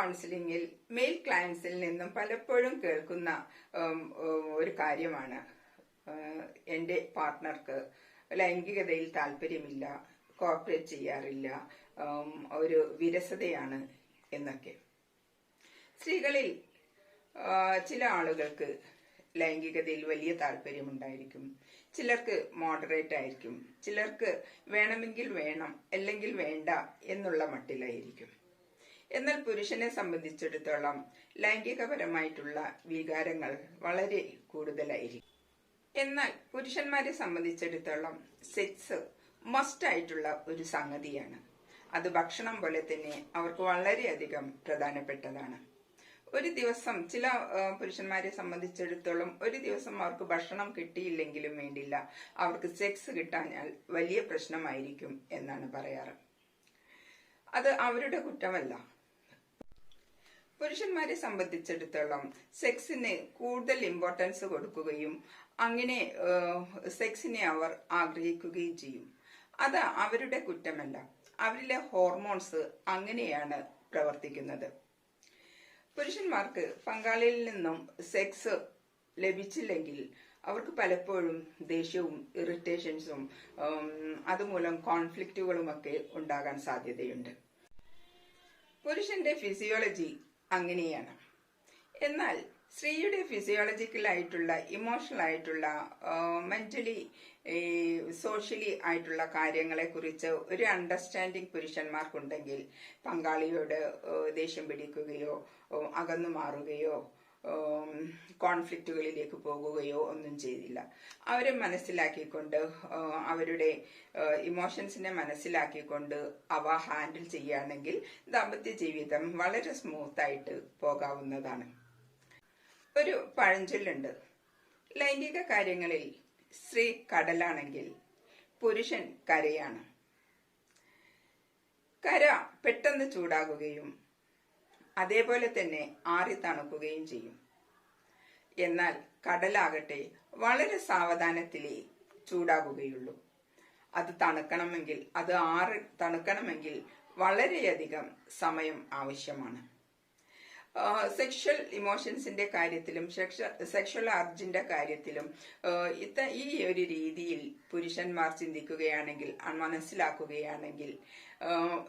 കൗൺസിലിംഗിൽ mail ക്ലയൻസിൽ നിന്നും പലപ്പോഴും കേൾക്കുന്ന ഒരു കാര്യമാണ്. എന്റെ പാർട്ട്ണർക്ക് ലൈംഗികതയിൽ താല്പര്യമില്ല കോർപ്പറേറ്റ് ചെയ്യാറില്ല ഒരു വിരസതയാണ് എന്നൊക്കെ. സ്ത്രീകളിൽ ചില ആളുകൾക്ക് ലൈംഗികതയിൽ വലിയ താല്പര്യമുണ്ടായിരിക്കും. ചിലർക്ക് മോഡറേറ്റ് ആയിരിക്കും. ചിലർക്ക് വേണമെങ്കിൽ വേണം അല്ലെങ്കിൽ വേണ്ട എന്നുള്ള മട്ടിലായിരിക്കും. എന്നാൽ പുരുഷനെ സംബന്ധിച്ചിടത്തോളം ലൈംഗികപരമായിട്ടുള്ള വികാരങ്ങൾ വളരെ കൂടുതലായിരിക്കും. എന്നാൽ പുരുഷന്മാരെ സംബന്ധിച്ചിടത്തോളം സെക്സ് മസ്റ്റ് ആയിട്ടുള്ള ഒരു സംഗതിയാണ്. അത് ഭക്ഷണം പോലെ തന്നെ അവർക്ക് വളരെയധികം പ്രധാനപ്പെട്ടതാണ്. ഒരു ദിവസം ചില പുരുഷന്മാരെ സംബന്ധിച്ചിടത്തോളം ഒരു ദിവസം അവർക്ക് ഭക്ഷണം കിട്ടിയില്ലെങ്കിലും വേണ്ടില്ല. അവർക്ക് സെക്സ് കിട്ടാഞ്ഞാൽ വലിയ പ്രശ്നമായിരിക്കും എന്നാണ് പറയാറ്. അത് അവരുടെ കുറ്റമല്ല. പുരുഷന്മാരെ സംബന്ധിച്ചിടത്തോളം സെക്സിന് കൂടുതൽ ഇമ്പോർട്ടൻസ് കൊടുക്കുകയും അങ്ങനെ സെക്സിനെ അവർ ആഗ്രഹിക്കുകയും ചെയ്യും. അത് അവരുടെ കുറ്റമല്ല. അവരിലെ ഹോർമോൺസ് അങ്ങനെയാണ് പ്രവർത്തിക്കുന്നത്. പുരുഷന്മാർക്ക് പങ്കാളിയിൽ നിന്നും സെക്സ് ലഭിച്ചില്ലെങ്കിൽ അവർക്ക് പലപ്പോഴും ദേഷ്യവും ഇറിറ്റേഷൻസും അതുമൂലം കോൺഫ്ലിക്റ്റുകളുമൊക്കെ ഉണ്ടാകാൻ സാധ്യതയുണ്ട്. പുരുഷന്റെ ഫിസിയോളജി അങ്ങനെയാണ്. എന്നാൽ സ്ത്രീയുടെ ഫിസിയോളജിക്കൽ ആയിട്ടുള്ള ഇമോഷണൽ ആയിട്ടുള്ള മെന്റലി സോഷ്യലി ആയിട്ടുള്ള കാര്യങ്ങളെ കുറിച്ച് ഒരു അണ്ടർസ്റ്റാൻഡിങ് പുരുഷന്മാർക്കുണ്ടെങ്കിൽ പങ്കാളിയോട് ദേഷ്യം പിടിക്കുകയോ അകന്നു മാറുകയോ കോൺഫ്ലിക്റ്റുകളിലേക്ക് പോകുകയോ ഒന്നും ചെയ്തില്ല. അവരെ മനസ്സിലാക്കിക്കൊണ്ട് അവരുടെ ഇമോഷൻസിനെ മനസ്സിലാക്കിക്കൊണ്ട് അവ ഹാൻഡിൽ ചെയ്യുകയാണെങ്കിൽ ദാമ്പത്യ ജീവിതം വളരെ സ്മൂത്തായിട്ട് പോകാവുന്നതാണ്. ഒരു പഴഞ്ചൊല്ലുണ്ട്. ലൈംഗിക കാര്യങ്ങളിൽ സ്ത്രീ കടലാണെങ്കിൽ പുരുഷൻ കരയാണ്. കര പെട്ടെന്ന് ചൂടാകുകയും അതേപോലെ തന്നെ ആറി തണുക്കുകയും ചെയ്യും. എന്നാൽ കടലാകട്ടെ വളരെ സാവധാനത്തിലേ ചൂടാകുകയുള്ളൂ. അത് തണുക്കണമെങ്കിൽ അത് ആറ് തണുക്കണമെങ്കിൽ വളരെയധികം സമയം ആവശ്യമാണ്. സെക്ഷൽ ഇമോഷൻസിന്റെ കാര്യത്തിലും സെക്ഷൽ അർജിന്റെ കാര്യത്തിലും ഇത്ത ഈ ഒരു രീതിയിൽ പുരുഷന്മാർ ചിന്തിക്കുകയാണെങ്കിൽ മനസ്സിലാക്കുകയാണെങ്കിൽ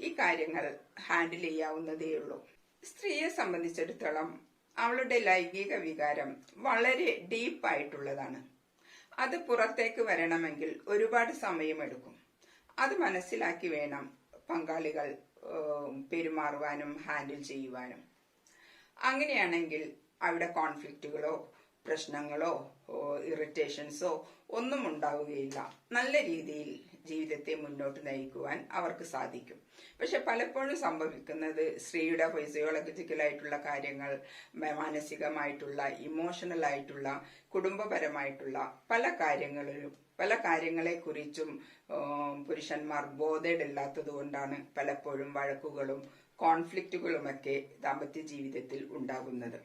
ഈ കാര്യങ്ങൾ ഹാൻഡിൽ ചെയ്യാവുന്നതേ ഉള്ളൂ സ്ത്രീയെ സംബന്ധിച്ചിടത്തോളം അവളുടെ ലൈംഗിക വികാരം വളരെ ഡീപ്പായിട്ടുള്ളതാണ്. അത് പുറത്തേക്ക് വരണമെങ്കിൽ ഒരുപാട് സമയമെടുക്കും. അത് മനസ്സിലാക്കി വേണം പങ്കാളികൾ പെരുമാറുവാനും ഹാൻഡിൽ ചെയ്യുവാനും. അങ്ങനെയാണെങ്കിൽ അവിടെ കോൺഫ്ലിക്റ്റുകളോ പ്രശ്നങ്ങളോ ഇറിറ്റേഷൻസോ ഒന്നും ഉണ്ടാവുകയില്ല. നല്ല രീതിയിൽ ജീവിതത്തെ മുന്നോട്ട് നയിക്കുവാൻ അവർക്ക് സാധിക്കും. പക്ഷെ പലപ്പോഴും സംഭവിക്കുന്നത് സ്ത്രീയുടെ ഫിസിയോളജിക്കലായിട്ടുള്ള കാര്യങ്ങൾ മാനസികമായിട്ടുള്ള ഇമോഷണൽ ആയിട്ടുള്ള കുടുംബപരമായിട്ടുള്ള പല കാര്യങ്ങളിലും പല കാര്യങ്ങളെക്കുറിച്ചും പുരുഷന്മാർ ബോധേഡ് ഇല്ലാത്തത് കൊണ്ടാണ് പലപ്പോഴും വഴക്കുകളും കോൺഫ്ലിക്റ്റുകളുമൊക്കെ ദാമ്പത്യ ജീവിതത്തിൽ ഉണ്ടാകുന്നത്.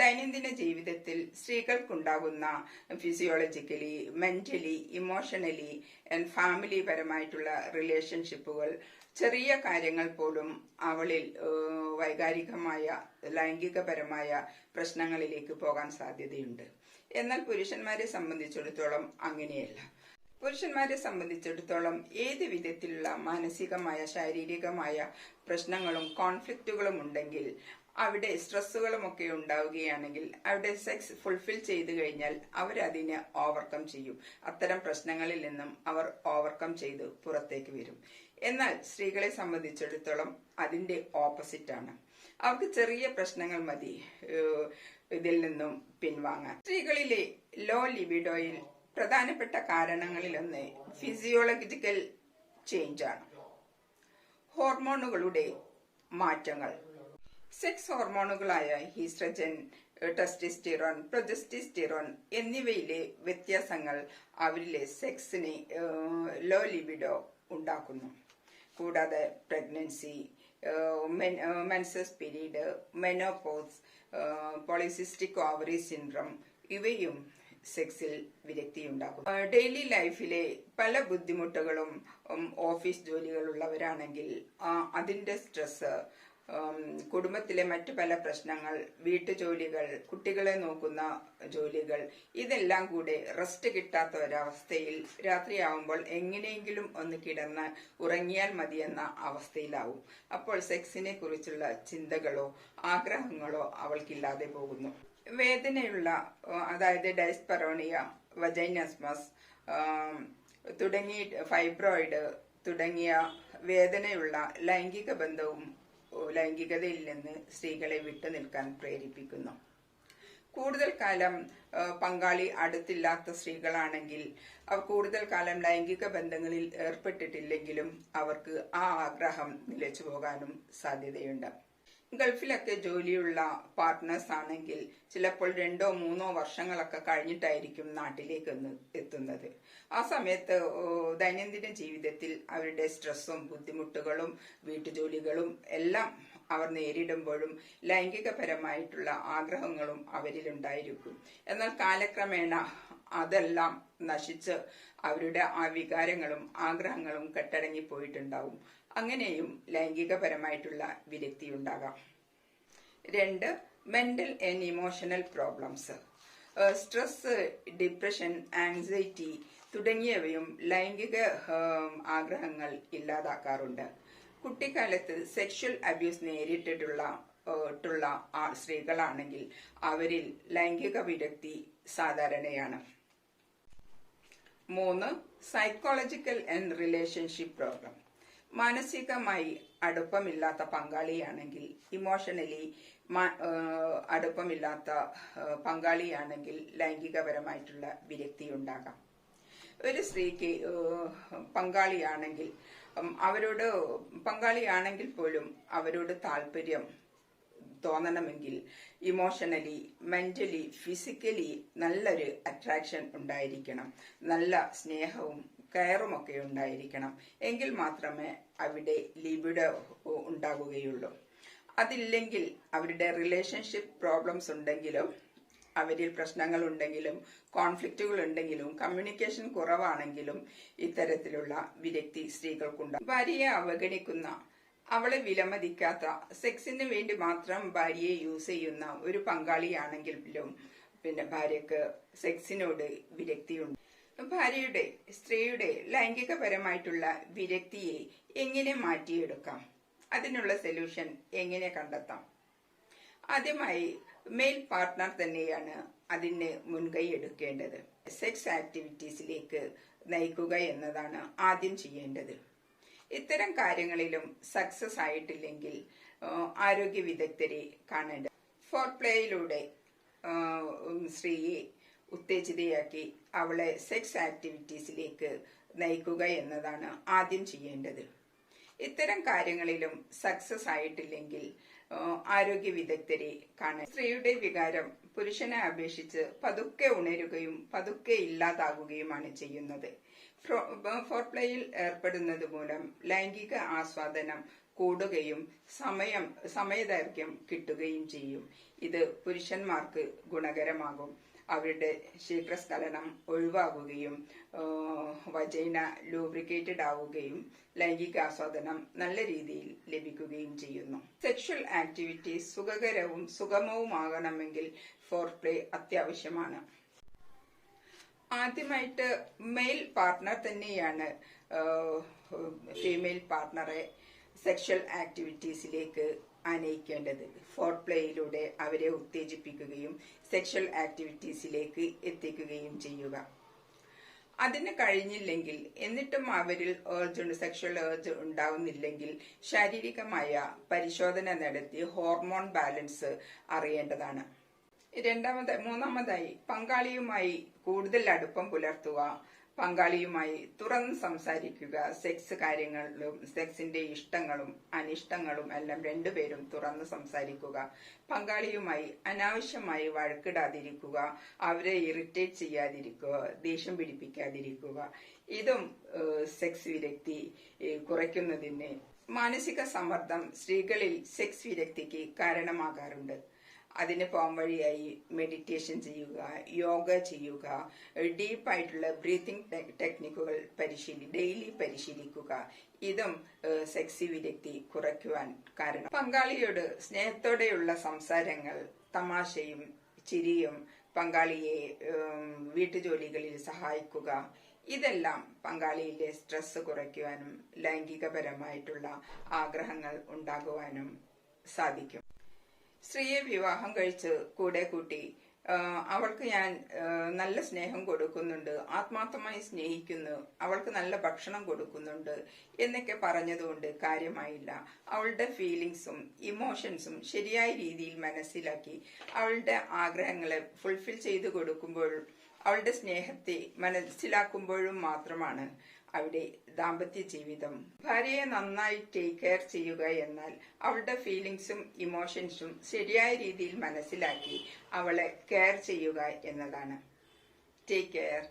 ദൈനംദിന ജീവിതത്തിൽ സ്ത്രീകൾക്കുണ്ടാകുന്ന physiologically mentally emotionally and family പരമായിട്ടുള്ള റിലേഷൻഷിപ്പുകൾ ചെറിയ കാര്യങ്ങൾ പോലും അവളിൽ വൈകാരികമായ ലൈംഗികപരമായ പ്രശ്നങ്ങളിലേക്ക് പോകാൻ സാധ്യതയുണ്ട്. എന്നാൽ പുരുഷന്മാരെ സംബന്ധിച്ചിടത്തോളം അങ്ങനെയല്ല. പുരുഷന്മാരെ സംബന്ധിച്ചിടത്തോളം ഏത് വിധത്തിലുള്ള മാനസികമായ ശാരീരികമായ പ്രശ്നങ്ങളും കോൺഫ്ലിക്റ്റുകളും ഉണ്ടെങ്കിൽ അവിടെ സ്ട്രെസ്സുകളും ഒക്കെ ഉണ്ടാവുകയാണെങ്കിൽ അവിടെ സെക്സ് ഫുൾഫിൽ ചെയ്തു കഴിഞ്ഞാൽ അവരതിനെ ഓവർകം ചെയ്യും. അത്തരം പ്രശ്നങ്ങളിൽ നിന്നും അവർ ഓവർകം ചെയ്ത് പുറത്തേക്ക് വരും. എന്നാൽ സ്ത്രീകളെ സംബന്ധിച്ചിടത്തോളം അതിന്റെ ഓപ്പോസിറ്റ് ആണ്. അവർക്ക് ചെറിയ പ്രശ്നങ്ങൾ മതി ഇതിൽ നിന്നും പിൻവാങ്ങാൻ. സ്ത്രീകളിലെ ലോ ലിബിഡോയിൽ പ്രധാനപ്പെട്ട കാരണങ്ങളിലൊന്ന് ഫിസിയോളജിക്കൽ ചേഞ്ച് ആണ്. ഹോർമോണുകളുടെ മാറ്റങ്ങൾ. സെക്സ് ഹോർമോണുകളായ ഹീസ്ട്രജൻ ടെസ്റ്റിസ്റ്റിറോൺ പ്രൊജസ്റ്റിസ്റ്റിറോൺ എന്നിവയിലെ വ്യത്യാസങ്ങൾ അവരിലെ സെക്സിനെ ലോ ലിബിഡോ ഉണ്ടാക്കുന്നു. കൂടാതെ pregnancy menses period menopause polycystic ovary syndrome ഇവയും സെക്സിൽ വിരക്തിയുണ്ടാക്കും ആ, ഡെയിലി ലൈഫിലെ പല ബുദ്ധിമുട്ടുകളും ഓഫീസ് ജോലികളുള്ളവരാണെങ്കിൽ അതിന്റെ സ്ട്രെസ് കുടുംബത്തിലെ മറ്റു പല പ്രശ്നങ്ങൾ വീട്ടുജോലികൾ കുട്ടികളെ നോക്കുന്ന ജോലികൾ ഇതെല്ലാം കൂടെ റെസ്റ്റ് കിട്ടാത്ത ഒരവസ്ഥയിൽ രാത്രിയാവുമ്പോൾ എങ്ങനെയെങ്കിലും ഒന്ന് കിടന്ന് ഉറങ്ങിയാൽ മതിയെന്ന അവസ്ഥയിലാവും. അപ്പോൾ സെക്സിനെ കുറിച്ചുള്ള ചിന്തകളോ ആഗ്രഹങ്ങളോ അവൾക്കില്ലാതെ പോകുന്നു. വേദനയുള്ള അതായത് ഡയസ്പെറോണിയ വജൈനസ്മസ് തുടങ്ങി ഫൈബ്രോയിഡ് തുടങ്ങിയ വേദനയുള്ള ലൈംഗിക ബന്ധവും ലൈംഗികതയിൽ നിന്ന് സ്ത്രീകളെ വിട്ടു നിൽക്കാൻ പ്രേരിപ്പിക്കുന്നു. കൂടുതൽ കാലം പങ്കാളി അടുത്തില്ലാത്ത സ്ത്രീകളാണെങ്കിൽ അവർ കൂടുതൽ കാലം ലൈംഗിക ബന്ധങ്ങളിൽ ഏർപ്പെട്ടിട്ടില്ലെങ്കിലും അവർക്ക് ആ ആഗ്രഹം നിലച്ചു പോകാനും സാധ്യതയുണ്ട്. ഗൾഫിലൊക്കെ ജോലിയുള്ള പാർട്ട്നേഴ്സ് ആണെങ്കിൽ ചിലപ്പോൾ രണ്ടോ മൂന്നോ വർഷങ്ങളൊക്കെ കഴിഞ്ഞിട്ടായിരിക്കും നാട്ടിലേക്ക് ഒന്ന് എത്തുന്നത്. ആ സമയത്ത് ദൈനംദിന ജീവിതത്തിൽ അവരുടെ സ്ട്രെസ്സും ബുദ്ധിമുട്ടുകളും വീട്ടുജോലികളും എല്ലാം അവർ നേരിടുമ്പോഴും ലൈംഗികപരമായിട്ടുള്ള ആഗ്രഹങ്ങളും അവരിലുണ്ടായിരിക്കും എന്നാൽ കാലക്രമേണ അതെല്ലാം നശിച്ച് അവരുടെ ആ വികാരങ്ങളും ആഗ്രഹങ്ങളും കെട്ടടങ്ങി പോയിട്ടുണ്ടാവും അങ്ങനെയും ലൈംഗികപരമായിട്ടുള്ള വിരക്തി ഉണ്ടാകാം. രണ്ട് mental and emotional problems stress depression anxiety തുടങ്ങിയവയും ലൈംഗിക ആഗ്രഹങ്ങൾ ഇല്ലാതാക്കാറുണ്ട്. കുട്ടിക്കാലത്ത് സെക്ഷൽ അബ്യൂസ് നേരിട്ടിട്ടുള്ള ട്ടുള്ള സ്ത്രീകളാണെങ്കിൽ അവരിൽ ലൈംഗിക വിരക്തി സാധാരണയാണ്. മൂന്ന് സൈക്കോളജിക്കൽ ആൻഡ് റിലേഷൻഷിപ്പ് പ്രോഗ്രാം മാനസികമായി അടുപ്പമില്ലാത്ത പങ്കാളിയാണെങ്കിൽ ഇമോഷണലി അടുപ്പമില്ലാത്ത പങ്കാളിയാണെങ്കിൽ ലൈംഗികപരമായിട്ടുള്ള വിരക്തി ഉണ്ടാകാം. ഒരു സ്ത്രീക്ക് പങ്കാളിയാണെങ്കിൽ അവരോട് പങ്കാളിയാണെങ്കിൽ പോലും അവരോട് താല്പര്യം തോന്നണമെങ്കിൽ ഇമോഷണലി മെന്റലി ഫിസിക്കലി നല്ലൊരു അട്രാക്ഷൻ ഉണ്ടായിരിക്കണം. നല്ല സ്നേഹവും കയറുമൊക്കെ ഉണ്ടായിരിക്കണം. എങ്കിൽ മാത്രമേ അവിടെ ലിബിഡോ ഉണ്ടാകുകയുള്ളൂ. അതില്ലെങ്കിൽ അവരുടെ റിലേഷൻഷിപ്പ് പ്രോബ്ലംസ് ഉണ്ടെങ്കിലും അവരിൽ പ്രശ്നങ്ങൾ ഉണ്ടെങ്കിലും കോൺഫ്ലിക്റ്റുകൾ ഉണ്ടെങ്കിലും കമ്മ്യൂണിക്കേഷൻ കുറവാണെങ്കിലും ഇത്തരത്തിലുള്ള വിരക്തി സ്ത്രീകൾക്കുണ്ടാകും ഭാര്യയെ അവഗണിക്കുന്ന അവളെ വിലമതിക്കാത്ത സെക്സിന് വേണ്ടി മാത്രം ഭാര്യയെ യൂസ് ചെയ്യുന്ന ഒരു പങ്കാളിയാണെങ്കിലും പിന്നെ ഭാര്യക്ക് സെക്സിനോട് വിരക്തിയുണ്ട്. ഭാര്യയുടെ സ്ത്രീയുടെ ലൈംഗികപരമായിട്ടുള്ള വിരക്തിയെ എങ്ങനെ മാറ്റിയെടുക്കാം? അതിനുള്ള സൊല്യൂഷൻ എങ്ങനെ കണ്ടെത്താം? ആദ്യമായി മെയിൽ പാർട്ട്ണർ തന്നെയാണ് അതിന് മുൻകൈ എടുക്കേണ്ടത്. സെക്സ് ആക്ടിവിറ്റീസിലേക്ക് നയിക്കുക എന്നതാണ് ആദ്യം ചെയ്യേണ്ടത്. ഇത്തരം കാര്യങ്ങളിലും സക്സസ് ആയിട്ടില്ലെങ്കിൽ ആരോഗ്യ വിദഗ്ധരെ കാണേണ്ടത് ഫോർ പ്ലേയിലൂടെ സ്ത്രീയെ ഉത്തേജിതയാക്കി അവളെ സെക്സ് ആക്ടിവിറ്റീസിലേക്ക് നയിക്കുക എന്നതാണ് ആദ്യം ചെയ്യേണ്ടത്. ഇത്തരം കാര്യങ്ങളിലും സക്സസ് ആയിട്ടില്ലെങ്കിൽ ആരോഗ്യ വിദഗ്ധരെ കാണാൻ സ്ത്രീയുടെ വികാരം പുരുഷനെ അപേക്ഷിച്ച് പതുക്കെ ഉണരുകയും പതുക്കെ ഇല്ലാതാകുകയുമാണ് ചെയ്യുന്നത്. ഫോർപ്ലേയിൽ ഏർപ്പെടുന്നത് മൂലം ലൈംഗിക ആസ്വാദനം കൂടുകയും സമയം സമയദൈർഘ്യം കിട്ടുകയും ചെയ്യും. ഇത് പുരുഷന്മാർക്ക് ഗുണകരമാകും. അവരുടെ ശീഘ്രസ്ഖലനം ഒഴിവാകുകയും വജൈന ലൂബ്രിക്കേറ്റഡ് ആവുകയും ലൈംഗിക ആസ്വാദനം നല്ല രീതിയിൽ ലഭിക്കുകയും ചെയ്യുന്നു. സെക്ഷൽ ആക്ടിവിറ്റി സുഖകരവും സുഗമവുമാകണമെങ്കിൽ ഫോർപ്ലേ അത്യാവശ്യമാണ്. ആദ്യമായിട്ട് മെയിൽ പാർട്ട്ണർ തന്നെയാണ് ഫീമെയിൽ പാർട്ട്ണറെ സെക്ഷൽ ആക്ടിവിറ്റീസിലേക്ക് ആനയിക്കേണ്ടത്. ഫോർ പ്ലേയിലൂടെ അവരെ ഉത്തേജിപ്പിക്കുകയും സെക്ഷൽ ആക്ടിവിറ്റീസിലേക്ക് എത്തിക്കുകയും ചെയ്യുക. അതിന് കഴിഞ്ഞില്ലെങ്കിൽ എന്നിട്ടും അവരിൽ ഏർജ് സെക്ഷൽ ഏർജ് ഉണ്ടാവുന്നില്ലെങ്കിൽ ശാരീരികമായ പരിശോധന നടത്തി ഹോർമോൺ ബാലൻസ് അറിയേണ്ടതാണ്. രണ്ടാമത് മൂന്നാമതായി പങ്കാളിയുമായി കൂടുതൽ അടുപ്പം പുലർത്തുക പങ്കാളിയുമായി തുറന്ന് സംസാരിക്കുക. സെക്സ് കാര്യങ്ങളിലും സെക്സിന്റെ ഇഷ്ടങ്ങളും അനിഷ്ടങ്ങളും എല്ലാം രണ്ടുപേരും തുറന്ന് സംസാരിക്കുക. പങ്കാളിയുമായി അനാവശ്യമായി വഴക്കിടാതിരിക്കുക. അവരെ ഇറിറ്റേറ്റ് ചെയ്യാതിരിക്കുക. ദേഷ്യം പിടിപ്പിക്കാതിരിക്കുക. ഇതും സെക്സ് വിരക്തി കുറയ്ക്കുന്നതിന് മാനസിക സമ്മർദ്ദം സ്ത്രീകളിൽ സെക്സ് വിരക്തിക്ക് കാരണമാകാറുണ്ട്. അതിന് പോകാൻ വഴിയായി മെഡിറ്റേഷൻ ചെയ്യുക യോഗ ചെയ്യുക ഡീപ്പായിട്ടുള്ള ബ്രീത്തിങ് ടെക്നിക്കുകൾ പരിശീലി ഡെയിലി പരിശീലിക്കുക. ഇതും സെക്സി വിരക്തി കുറയ്ക്കുവാൻ കാരണം. പങ്കാളിയോട് സ്നേഹത്തോടെയുള്ള സംസാരങ്ങൾ തമാശയും ചിരിയും പങ്കാളിയെ വീട്ടുജോലികളിൽ സഹായിക്കുക. ഇതെല്ലാം പങ്കാളിയിലെ സ്ട്രെസ് കുറയ്ക്കുവാനും ലൈംഗികപരമായിട്ടുള്ള ആഗ്രഹങ്ങൾ ഉണ്ടാകുവാനും സാധിക്കും. സ്ത്രീയെ വിവാഹം കഴിച്ച് കൂടെ കൂട്ടി അവൾക്ക് ഞാൻ നല്ല സ്നേഹം കൊടുക്കുന്നുണ്ട് ആത്മാർത്ഥമായി സ്നേഹിക്കുന്നു അവൾക്ക് നല്ല ഭക്ഷണം കൊടുക്കുന്നുണ്ട് എന്നൊക്കെ പറഞ്ഞതുകൊണ്ട് കാര്യമായില്ല. അവളുടെ ഫീലിങ്സും ഇമോഷൻസും ശരിയായ രീതിയിൽ മനസ്സിലാക്കി അവളുടെ ആഗ്രഹങ്ങളെ ഫുൾഫിൽ ചെയ്തു കൊടുക്കുമ്പോഴും അവളുടെ സ്നേഹത്തെ മനസ്സിലാക്കുമ്പോഴും മാത്രമാണ്. അവിടെ ദാമ്പത്യ ജീവിതം. ഭാര്യയെ നന്നായി ടേക്ക് കെയർ ചെയ്യുക എന്നാൽ അവളുടെ ഫീലിംഗ്സും ഇമോഷൻസും ശരിയായ രീതിയിൽ മനസ്സിലാക്കി അവളെ കെയർ ചെയ്യുക എന്നതാണ്. Take care